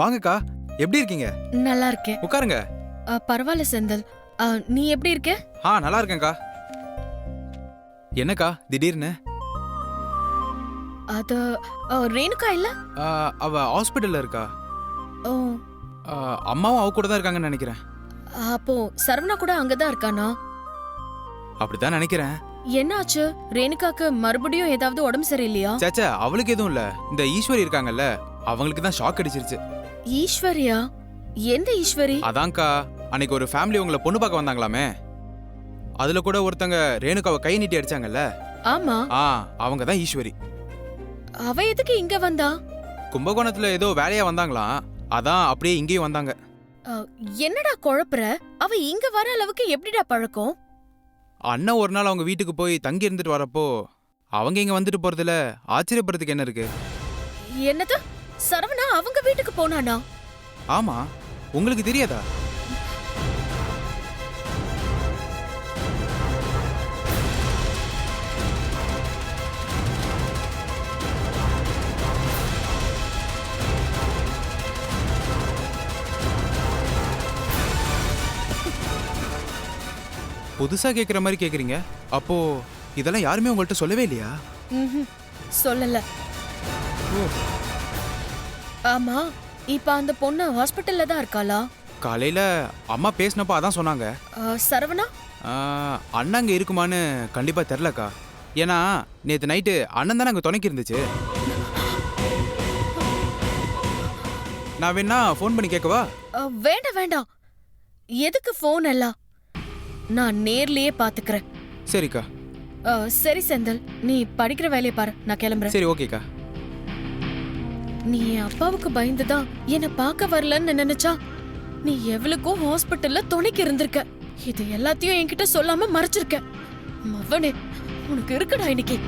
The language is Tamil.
வாங்கக்கா. எப்படி இருக்கீங்க? நல்லா இருக்கேன். உட்காருங்க. பரவாயில்ல செந்தில். நீ எப்படி இருக்க? ஆ நல்லா இருக்கேன்க்கா. என்னக்கா திடீர்னு? அது ரேணுகா இல்ல? அவ ஹாஸ்பிட்டல்ல இருக்கா. ஓ. அம்மாவும் அவ கூட தான் இருக்காங்கன்னு நினைக்கிறேன். அப்போ சரவணா கூட அங்கதான் இருக்கானா? அப்படிதான் நினைக்கிறேன். என்னாச்சு? ரேணுகாக்கு மறுபடியும் ஏதாவது உடம்பு சரியில்லையா? சேச்சா அவளுக்கு எதுவும் இல்ல. இந்த ஈஸ்வரி இருக்காங்கல்ல அவங்களுக்கு தான் ஷாக் அடிச்சிருச்சு. ஈஸ்வரியா? எந்த ஈஸ்வரி? அதான்க்கா அன்னைக்கு ஒரு ஃபேமிலி உங்களை பொண்ணு பார்க்க வந்தாங்களாமே. அதுல கூட ஒருத்தங்க ரேணுகாவை கை நீட்டி அடிச்சாங்கல்ல? ஆமா. ஆ அவங்க தான் ஈஸ்வரி. அவ எதுக்கு இங்க வந்தா? கும்பகோணத்துல ஏதோ வேலையா வந்தாங்களாம் அதான் அப்படியே இங்கேயும் வந்தாங்க. என்னடா குழப்புற? அவ இங்க வர அளவுக்கு எப்படிடா பழக்கம்? அண்ணன் ஒரு நாள் அவங்க வீட்டுக்கு போய் தங்கி இருந்துட்டு வரப்போ அவங்க இங்க வந்துட்டு போறதுல ஆச்சரியப்படுறதுக்கு என்ன இருக்கு? என்னது? சரவணா அவங்க வீட்டுக்கு போனானா? ஆமா உங்களுக்கு தெரியாதா? புதுசா கேக்குற மாதிரி கேக்குறீங்க. அப்போ இதெல்லாம் யாருமே உங்கள்ட்ட சொல்லவே இல்லையா. சொல்லல. ஓ. ஆமா இப்ப அந்த பொண்ணு ஹாஸ்பிட்டல்ல தான் இருக்காளா? காலையில அம்மா பேசினப்போ அதான் சொன்னாங்க. சரவணா? ஆ, அண்ணன் அங்க இருக்குமான்னு கண்டிப்பா தெரிலக்கா ஏன்னா நேத்து நைட்டு அண்ணன் தானே அங்க துணைக்கு இருந்துச்சு. நான் வேணா ஃபோன் பண்ணி கேட்கவா? அ, வேண்டாம் வேண்டாம். எதுக்கு ஃபோன் எல்லாம்? நான் நேர்லயே பாத்துக்கிறேன். சரிக்கா. சரி செந்தில் நீ படிக்கிற வேலையை பாரு நான் கிளம்புறேன். சரி ஓகேக்கா. நீ என் அப்பாவுக்கு பயந்துதான் என்ன பார்க்க வரலன்னு நினைச்சா? நீ எவ்வளவுக்கும் ஹாஸ்பிட்டல்ல துணைக்கு இருந்திருக்க. இது எல்லாத்தையும் என்கிட்ட சொல்லாம மறைச்சிருக்க. மவனே உனக்கு இருக்குடா இன்னைக்கு.